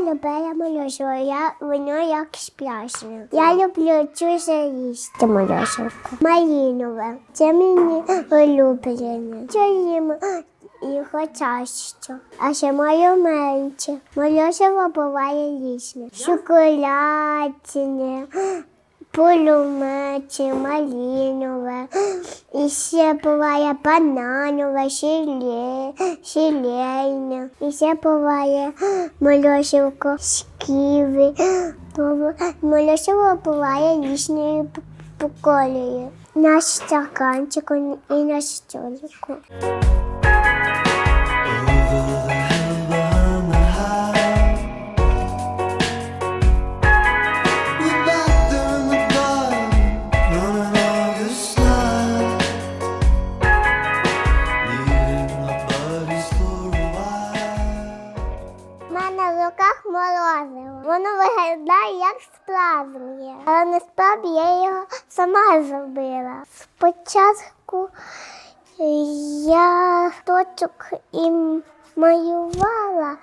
Любила морозиво, воно як спряжне. Я люблю чуже їсти морозиво. Малінове. Це мені улюблене. Це їм його часто. А ще маю менше. Морозиво буває різне. Шоколадне, полумече, малінове. І ще буває бананове, шиле, шилейне. І ще буває морозивко з киви. Морозиво буває різної п- п- кольору. На стаканчику і на столику. Морозиво. Воно виглядає як справжнє. Але насправді я його сама зробила. Спочатку я точок і малювала,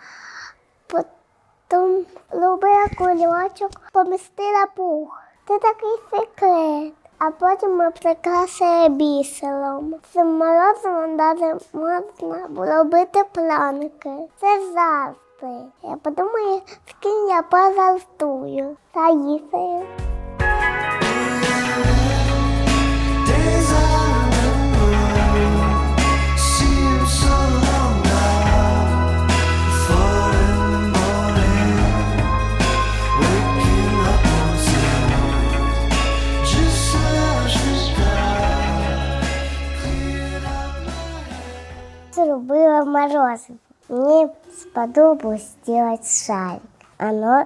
потім робила кульочок, помістила пух. Це такий секрет. А потім ми прикрасили бісером. Цим морозивом навіть можна робити планки. Це завжди. Я подумаю, з ким я out my head. Зробила морозиво. Мені сподобалось зробити шарик. Оно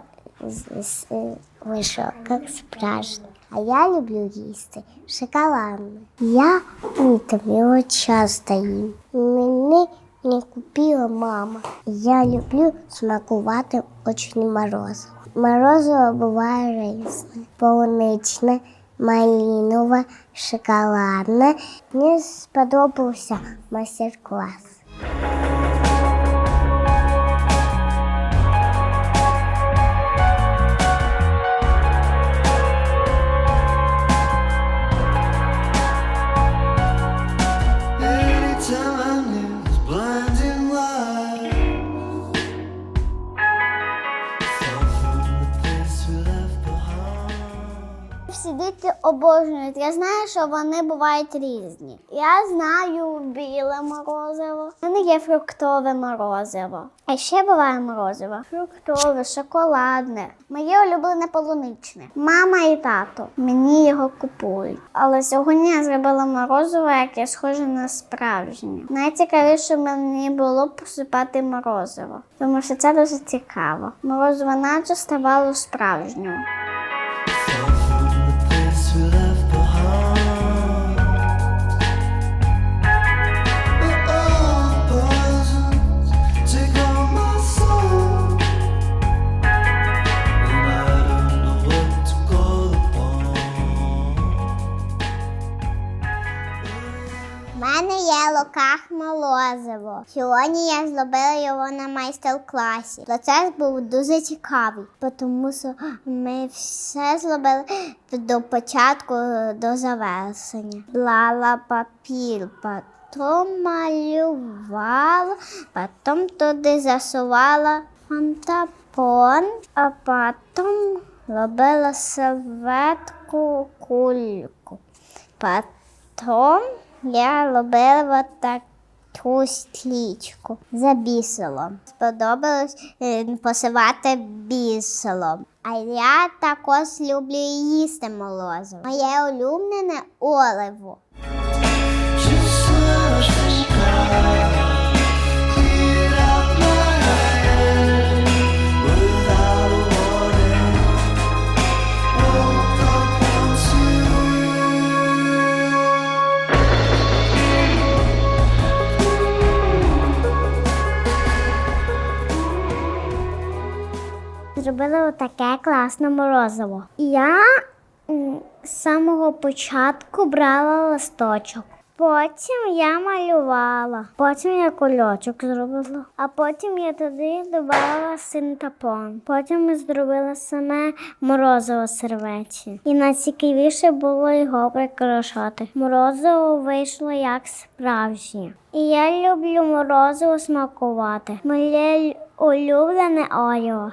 вийшло як справжнє. А я люблю їсти шоколадне. Я літом його часто їм. Мені не купила мама. Я люблю смакувати очень морозиво. Морозиво буває різне. Полуничне, малинове, шоколадне. Мені сподобався майстер-клас. Обожнюють. Я знаю, що вони бувають різні. Я знаю біле морозиво. У мене є фруктове морозиво. А ще буває морозиво. Фруктове, шоколадне. Моє улюблене полуничне. Мама і тато мені його купують. Але сьогодні я зробила морозиво, яке схоже на справжнє. Найцікавіше мені було посипати морозиво, тому що це дуже цікаво. Морозиво наче ставало справжнім. Сьогодні я зробила його на майстер-класі. Процес був дуже цікавий, тому що ми все зробили до початку до завершення. Блала папір, потім малювала, потім туди засувала фантапон, а потім робила серветку кульку. Потом я робила таку стрічку за бісолом. Сподобалось е, посивати біселом. А я також люблю їсти молозиво. Моє улюблене оливо. Зробила отаке класне морозиво. Я з самого початку брала листочок. Потім я малювала, потім я кульочок зробила, а потім я туди додала синтепон. Потім ми зробили саме морозиво з серветі. І найцікавіше було його прикрашати. Морозиво вийшло як справжнє. І я люблю морозиво смакувати. Моє улюблене Орео.